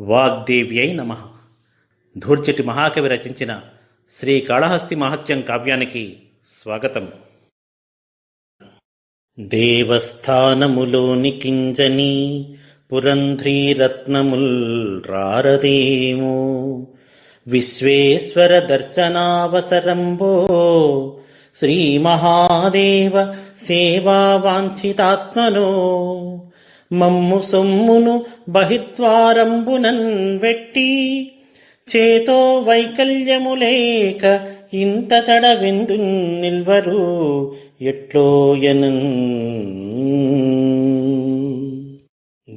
వాగ్దేవ్యై నమ. ధూర్చటి మహాకవి రచించిన శ్రీ కాళహస్తి మహత్యం కావ్యానికి స్వాగతం. దేవస్థానములోని కింజని పురంధ్రీరత్నముల్ రారదేమో. విశ్వేశ్వర దర్శనావసరంబో శ్రీ మహాదేవ సేవా వాంఛితాత్మనో మమ్ము సొమ్మును బహిద్వారంబునన్ వెట్టి చేతో వైకల్యము లేక ఇంత తడవెందు నిల్వరు ఎట్లోయనన్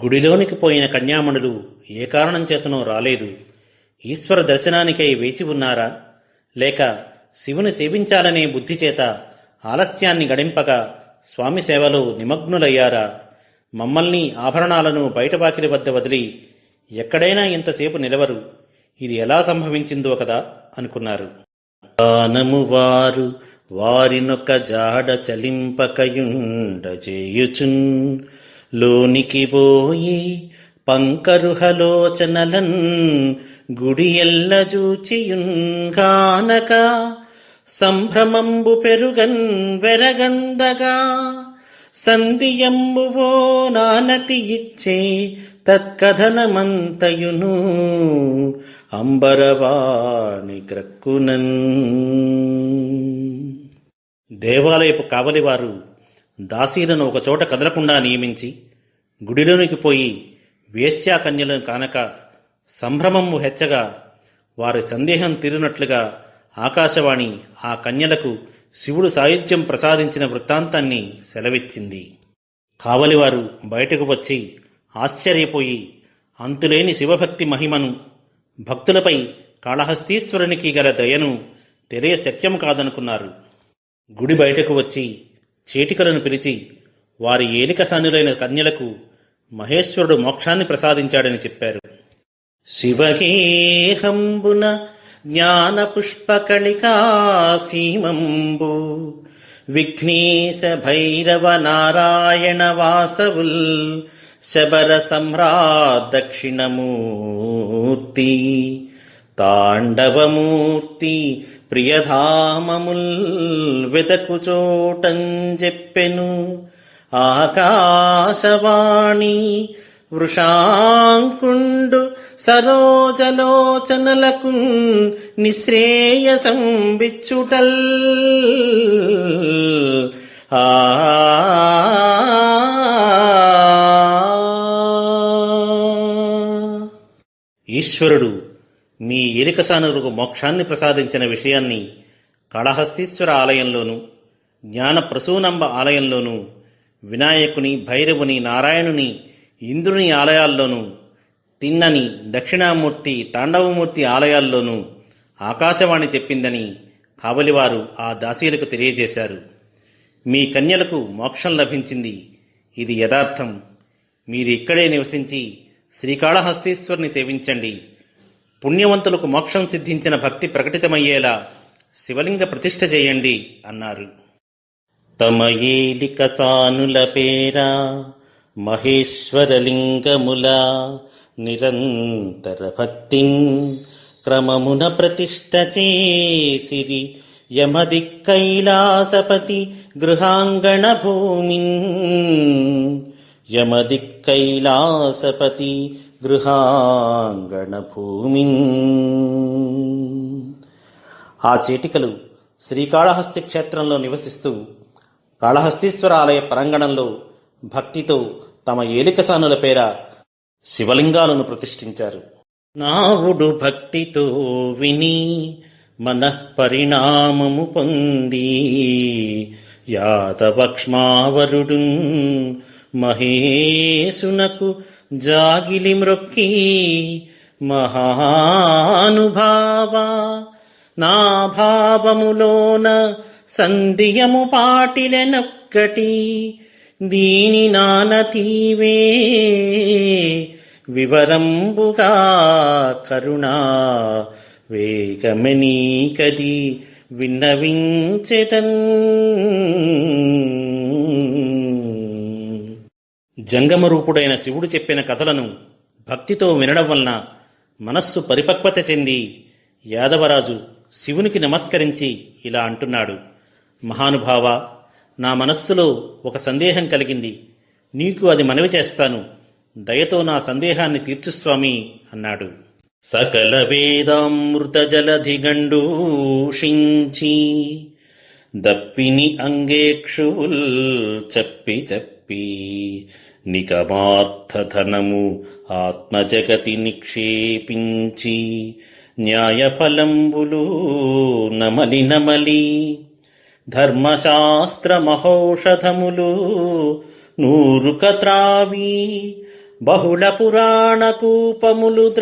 గుడిలోనికి పోయిన కన్యామణులు ఏ కారణం చేతనో రాలేదు. ఈశ్వర దర్శనానికై వేచి ఉన్నారా? లేక శివుని సేవించాలనే బుద్ధి చేత ఆలస్యాన్ని గడింపక స్వామి సేవలో నిమగ్నులయ్యారా? మమ్మల్ని ఆభరణాలను బయట బయటబాకిలి వద్ద వదిలి ఎక్కడైనా ఇంతసేపు నిలవరు. ఇది ఎలా సంభవించిందో కదా అనుకున్నారు. దానము వారు వారినొక జాడ చలింపకయుండ చేయుచున్ లోనికి పోయి పంకరుహలోచనలన్ గుడి ఎల్ల జూచియున్ గానక. సంభ్రమంబు పెరుగన్ వెరగందగా. సంధియంబువో నానటి ఇచ్చే తత్కథనమంతయును. అంబరవాణి గ్రక్కునన్ దేవాలయపు కావలివారు దాసీలను ఒకచోట కదలకుండా నియమించి గుడిలోనికి పోయి వేశ్యాకన్యలను కానక సంభ్రమము హెచ్చగా వారి సందేహం తీరినట్లుగా ఆకాశవాణి ఆ కన్యలకు శివుడు సాయుధ్యం ప్రసాదించిన వృత్తాంతాన్ని సెలవిచ్చింది. కావలివారు బయటకు వచ్చి ఆశ్చర్యపోయి అంతులేని శివభక్తి మహిమను భక్తులపై కాళహస్తీశ్వరునికి గల దయను తెలియ శక్యం కాదనుకున్నారు. గుడి బయటకు వచ్చి చేటికలను పిలిచి వారి ఏలిక సన్నులైన కన్యలకు మహేశ్వరుడు మోక్షాన్ని ప్రసాదించాడని చెప్పారు. శివకేహంబున జ్ఞాన పుష్పకళికా సీమంబు విఘ్నేశ భైరవ నారాయణ వాసవుల్ శబర సమ్రాట్ దక్షిణమూర్తి తాండవమూర్తి ప్రియధామముల్ వెతకు చోటం చెప్పెను ఆకాశవాణి వృషాంకుండు సరోజలోచనలకు నిశ్రేయసం బిచ్చుటల్ ఆ. ఈశ్వరుడు మీ ఎలికసానులకు మోక్షాన్ని ప్రసాదించిన విషయాన్ని కాళహస్తీశ్వర ఆలయంలోను జ్ఞాన ప్రసూనంబ ఆలయంలోను వినాయకుని భైరవుని నారాయణుని ఇంద్రుని ఆలయాల్లోనూ తిన్నని దక్షిణామూర్తి తాండవమూర్తి ఆలయాల్లోనూ ఆకాశవాణి చెప్పిందని కావలివారు ఆ దాసీలకు తెలియజేశారు. మీ కన్యలకు మోక్షం లభించింది. ఇది యథార్థం. మీరు ఇక్కడే నివసించి శ్రీకాళహస్తీశ్వరుని సేవించండి. పుణ్యవంతులకు మోక్షం సిద్ధించిన భక్తి ప్రకటితమయ్యేలా శివలింగ ప్రతిష్ఠ చేయండి అన్నారు. తమ ఏలిక సానుల పేరా మహేశ్వరలింగముల నిరంతర భక్తిన్ క్రమమున ప్రతిష్ట చేసిరి యమది కైలాసపతి గృహాంగణ భూమిన్ యమది కైలాసపతి గృహాంగణ భూమిన్ ఆ చీటికలు శ్రీకాళహస్తి క్షేత్రంలో నివసిస్తూ కాళహస్తీశ్వర ఆలయ ప్రాంగణంలో భక్తితో తమ ఏలికసానుల పేర శివలింగాలను ప్రతిష్ఠించారు. నావుడు భక్తితో విని మనఃపరిణామము పొంది యాతవక్ష్మావరుడు మహేశునకు జాగిలి మ్రొక్కి మహానుభావా నా భావములోన సంధియము పాటిలెనొక్కటి దీని నానతీవే వివరంబుగా కరుణా వేగమనీకది విన్నవించెతన్ జంగమరూపుడైన శివుడు చెప్పిన కథలను భక్తితో వినడం వలన మనస్సు పరిపక్వత చెంది యాదవరాజు శివునికి నమస్కరించి ఇలా అంటున్నాడు. మహానుభావ నా మనస్సులో ఒక సందేహం కలిగింది. నీకు అది మనవి చేస్తాను. దయతో నా సందేహాన్ని తీర్చు స్వామి అన్నాడు. సకల వేదామృత జలధి దప్పిని అంగేక్షువుల్ చెప్పి చెప్పి నికమార్థధనము ఆత్మజగతి నిక్షేపించి న్యాయఫలంబులు నమలి నమలి ధర్మశాస్త్రమహౌషధములు నూరుకత్రావి నూరుక త్రావి బహుళ పురాణ కూపములు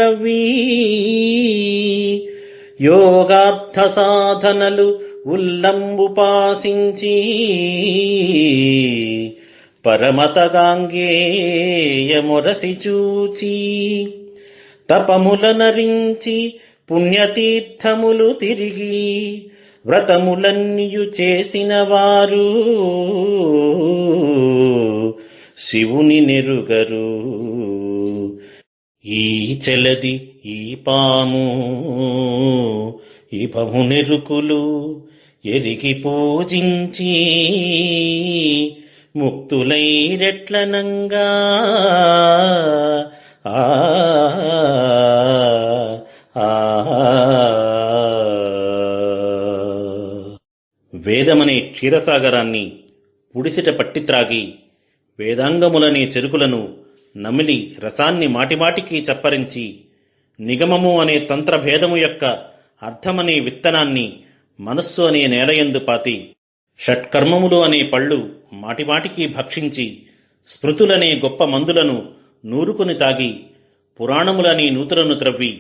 యోగార్థ సాధనలు ఉల్లంబుపాసించి. పరమతగాంగేయమురసి చూచి తపముల నరించి పుణ్యతీర్థములు తిరిగి. వ్రతములన్నీయు చేసిన వారు శివుని నెరుగరు. ఈ చెలది ఈ పాము ఈ పము నెరుకులు ఎరిగి పూజించి ముక్తులైరెట్లనంగా ఆ వేదమనే క్షీరసాగరాన్ని పుడిసిట పట్టి త్రాగి వేదాంగములనే చెరుకులను నమిలి రసాన్ని మాటిమాటికి చప్పరించి నిగమము అనే తంత్రభేదము యొక్క అర్థమనే విత్తనాన్ని మనస్సు అనే నేలయందు పాతి షట్కర్మములు అనే పళ్ళు మాటిమాటికి భక్షించి స్మృతులనే గొప్ప మందులను నూరుకుని తాగి పురాణములనే నూతులను త్రవ్వి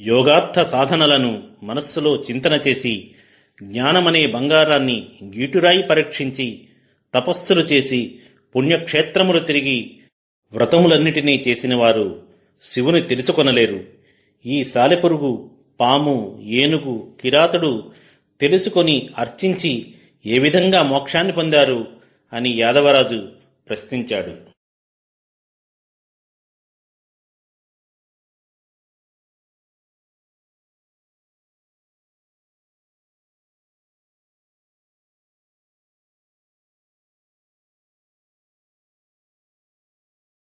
యోగార్థ సాధనలను మనస్సులో చింతన చేసి జ్ఞానమనే బంగారాన్ని గీటురాయి పరీక్షించి తపస్సులు చేసి పుణ్యక్షేత్రములు తిరిగి వ్రతములన్నిటినీ చేసినవారు శివుని తెలుసుకొనలేరు. ఈ సాలెపురుగు పాము ఏనుగు కిరాతుడు తెలుసుకొని అర్చించి ఏ విధంగా మోక్షాన్ని పొందారు అని యాదవరాజు ప్రశ్నించాడు.